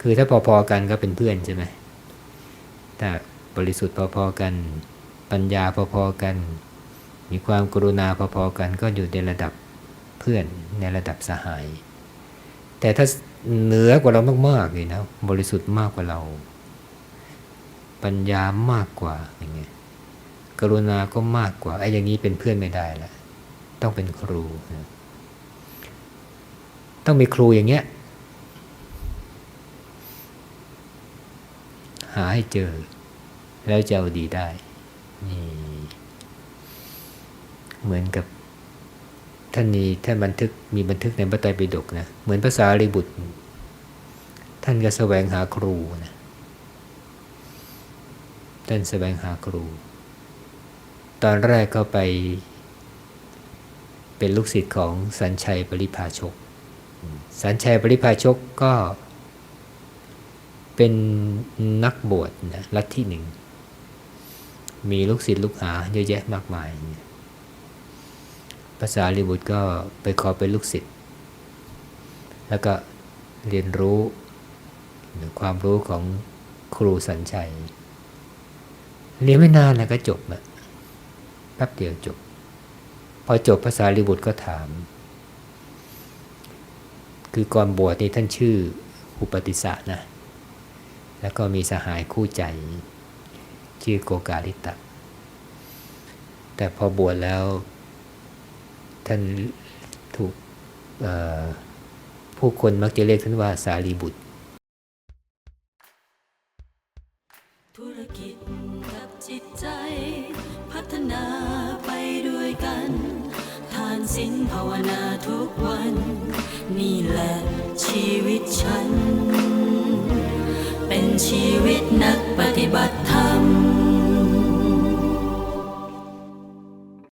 คือถ้าพอๆกันก็เป็นเพื่อนใช่ไหมแต่บริสุทธิ์พอๆกัน ปัญญาพอๆกัน มีความกรุณาพอๆกัน ก็อยู่ในระดับเพื่อนในระดับสหาย แต่ถ้าเหนือกว่าเรามากๆเลยนะบริสุทธิ์มากกว่าเรา ปัญญามากกว่าอย่างเงี้ยกรุณาก็มากกว่าไอ้อย่างนี้เป็นเพื่อนไม่ได้ละต้องเป็นครูนะต้องมีครูอย่างเงี้ย หาให้เจอ แล้วจะเอาดีได้นี่เหมือนกับท่านมีท่านบันทึกมีบันทึกในพระไตรปิฎกนะเหมือนภาษาลิบุตร ท่านก็แสวงหาครูนะท่านแสวงหาครู ตอนแรกก็ไป เป็นลูกศิษย์ของสัญชัยปริภาชก สัญชัยปริภาชกก็ เป็นนักบวชนะลัทธิหนึ่ง มีลูกศิษย์ลูกหาเยอะแยะมากมายภาษาลิบุตรก็ไปขอเป็นลูกศิษย์ แล้วก็เรียนรู้หรือความรู้ของครูสัญชัย เรียนไม่นานแล้วก็จบอะแป๊บเดียวจบ พอจบภาษาลิบุตรก็ถาม คือก่อนบวชนี่ท่านชื่ออุปติสะนะ แล้วก็มีสหายคู่ใจชื่อโกกาลิตะ แต่พอบวชแล้ว ท่านถูกผู้คนมักจะเรียกท่านว่าสารีบุตรธุรกิจกับจิตใจ พัฒนาไปด้วยกันทานศีลภาวนาทุกวัน นี่แหละชีวิตฉัน ชีวิตนักปฏิบัติธรรม